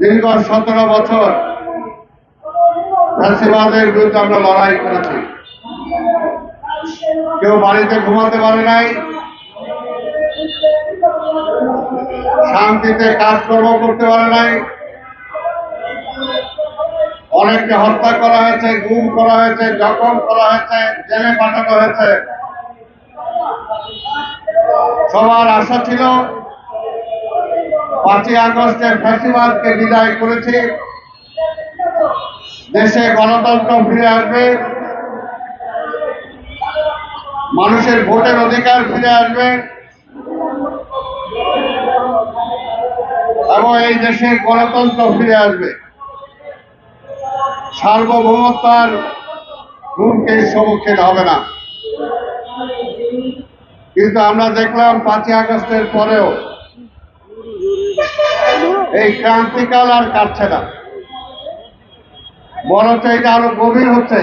দীর্ঘ সতেরো বছর ফ্যাসিবাদের বিরুদ্ধে আমরা লড়াই করেছি। কেউ বাড়িতে ঘুমাতে পারে নাই। শান্তিতে কাজকর্ম করতে পারে নাই। অনেককে হত্যা করা হয়েছে, গুম করা হয়েছে, জখম করা হয়েছে, জেলে পাঠানো হয়েছে। সবার আশা ছিল পাঁচই আগস্টের ফ্যাসিবাদকে বিদায় করেছি। দেশে গণতন্ত্র ফিরে আসবে। মানুষের ভোটের অধিকার ফিরে আসবে। এবং এই দেশে গণতন্ত্র ফিরে আসবে। সার্বভৌমত্ব আর হুমকির সম্মুখীন হবে না। কিন্তু আমরা দেখলাম পাঁচই আগস্টের পরেও এই ক্রান্তিকাল আর কাটছে না। বরঞ্চ এটা আরও গভীর হচ্ছে।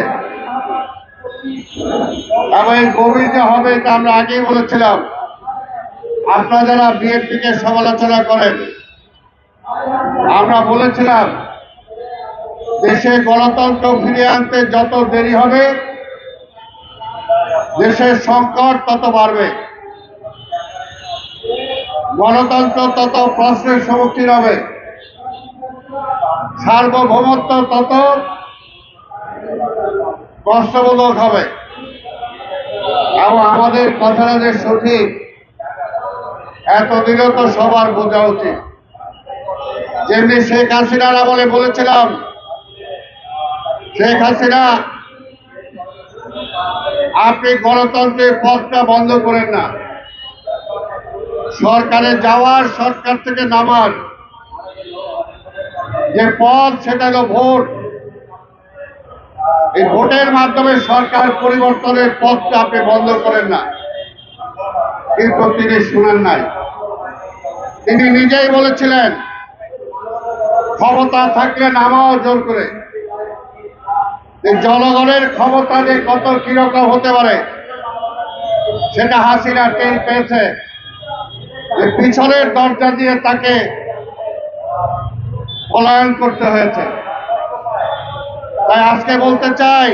এবং এই গভীর যে হবে এটা আমরা আগেই বলেছিলাম। আপনারা যারা বিএনপিকে সমালোচনা করেন, আমরা বলেছিলাম, দেশে গণতন্ত্র ফিরিয়ে আনতে যত দেরি হবে, দেশের সংকট তত বাড়বে। গণতন্ত্র তত প্রশ্নের সম্মুখীন হবে। সার্বভৌমত্ব তত কষ্টবোধক হবে। এবং আমাদের কথাটা যে সঠিক এতদিনও তো সবার বোঝা উচিত। যেমনি শেখ হাসিনার আমলে বলেছিলাম, শেখ হাসিনা, আপনি গণতন্ত্রের পথটা বন্ধ করেন না। সরকারে যাওয়ার, সরকার থেকে নামার। যে পথ, সেটা হলো ভোট। এই ভোটের মাধ্যমে সরকার পরিবর্তনের পথটা আপনি বন্ধ করেন না। কিন্তু তিনি শুনেন নাই। তিনি নিজেই বলেছিলেন, ক্ষমতা থাকলে নামাও জোর করে। জনগণের ক্ষমতা যে কত কীরকম হতে পারে, সেটা হাসিনা টের পেয়েছে। পিছনের দরজা দিয়ে তাকে পলায়ন করতে হয়েছে। তাই আজকে বলতে চাই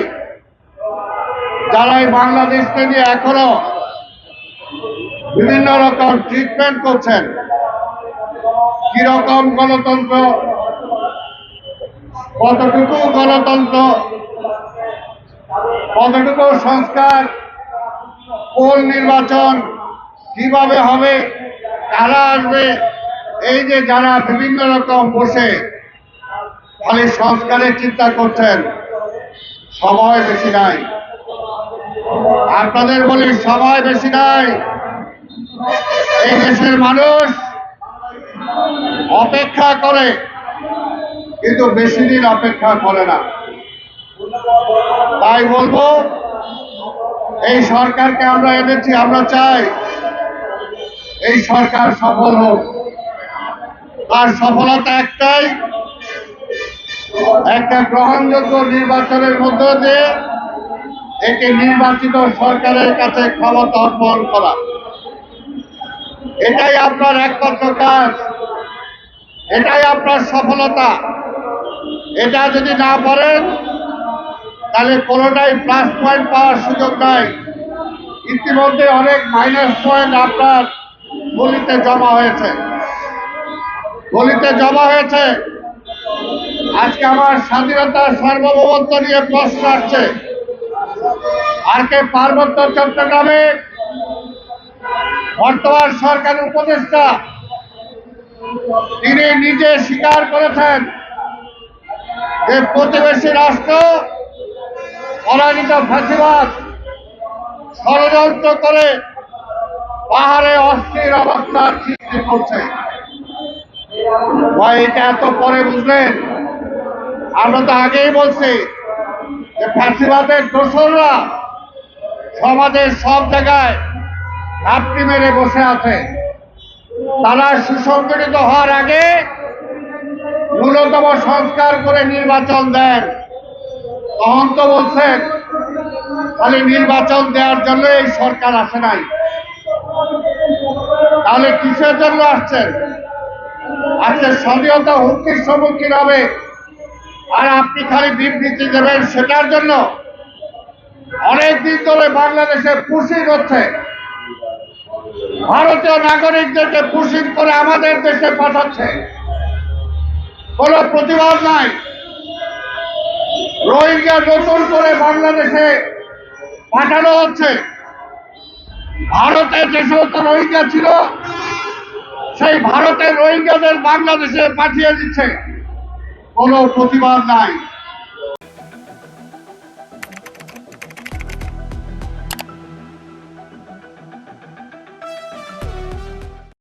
যারা এই বাংলাদেশকে নিয়ে এখনও বিভিন্ন রকম ট্রিটমেন্ট করছেন, কীরকম গণতন্ত্র, কতটুকু গণতন্ত্র, কতটুকু সংস্কার, কোন নির্বাচন কীভাবে হবে কারা আসবে, এই যে যারা বিভিন্ন রকম বসে খালি সংস্কারের চিন্তা করছেন, সময় বেশি নাই। আপনাদের বলি, সময় বেশি নাই। এই দেশের মানুষ অপেক্ষা করে, কিন্তু বেশি দিন অপেক্ষা করে না। তাই বলব, এই সরকারকে আমরা এনেছি, আমরা চাই এই সরকার সফল হোক। আর সফলতা একটাই, একটা গ্রহণযোগ্য নির্বাচনের মধ্য দিয়ে একটি নির্বাচিত সরকারের কাছে ক্ষমতা অর্পণ করা। এটাই আপনার একমাত্র কাজ। এটাই আপনার সফলতা। এটা যদি না পারেন তাহলে কোনোটাই প্লাস পয়েন্ট পাওয়ার সুযোগ নাই। ইতিমধ্যে অনেক মাইনাস পয়েন্ট আপনার গলিতে জমা হয়েছে। গলিতে জমা হয়েছে। আজকে আমার স্বাধীনতার সার্বভৌমত্ব নিয়ে প্রশ্ন আসছে। আর কে পার্বত্য চট্টগ্রামে বর্তমান সরকারের উপদেষ্টা, তিনি নিজে স্বীকার করেছেন যে প্রতিবেশী রাষ্ট্র, পরাজিত ফাঁসিবাদ ষড়যন্ত্র করে পাহাড়ে অস্থির অবস্থার সৃষ্টি করছে। ভাই, এটা এত পরে বুঝলেন। আমরা তো আগেই বলছি যে ফাঁসিবাদের দোসররা সমাজের সব জায়গায় ঘাপটি মেরে বসে আছে। তারা সুসংগঠিত হওয়ার আগে ন্যূনতম সংস্কার করে নির্বাচন দেন। তখন তো বলছেন, খালি নির্বাচন দেওয়ার জন্য এই সরকার আসে নাই। তাহলে কিসের জন্য আসছেন? আজকে স্বাধীনতা হুমকির সম্মুখীন হবে। আর আপনি খালি বিবৃতি দেবেন সেটার জন্য? অনেক দিন ধরে বাংলাদেশে পুষিং হচ্ছে। ভারতীয় নাগরিকদেরকে পুষিং করে আমাদের দেশে পাঠাচ্ছে। কোন প্রতিবাদ নাই। রোহিঙ্গা নতুন করে বাংলাদেশে পাঠানো হচ্ছে। ভারতের যে সমস্ত রোহিঙ্গা ছিল সেই ভারতের রোহিঙ্গাদের বাংলাদেশে পাঠিয়ে দিচ্ছে। কোনো প্রতিবাদ নাই।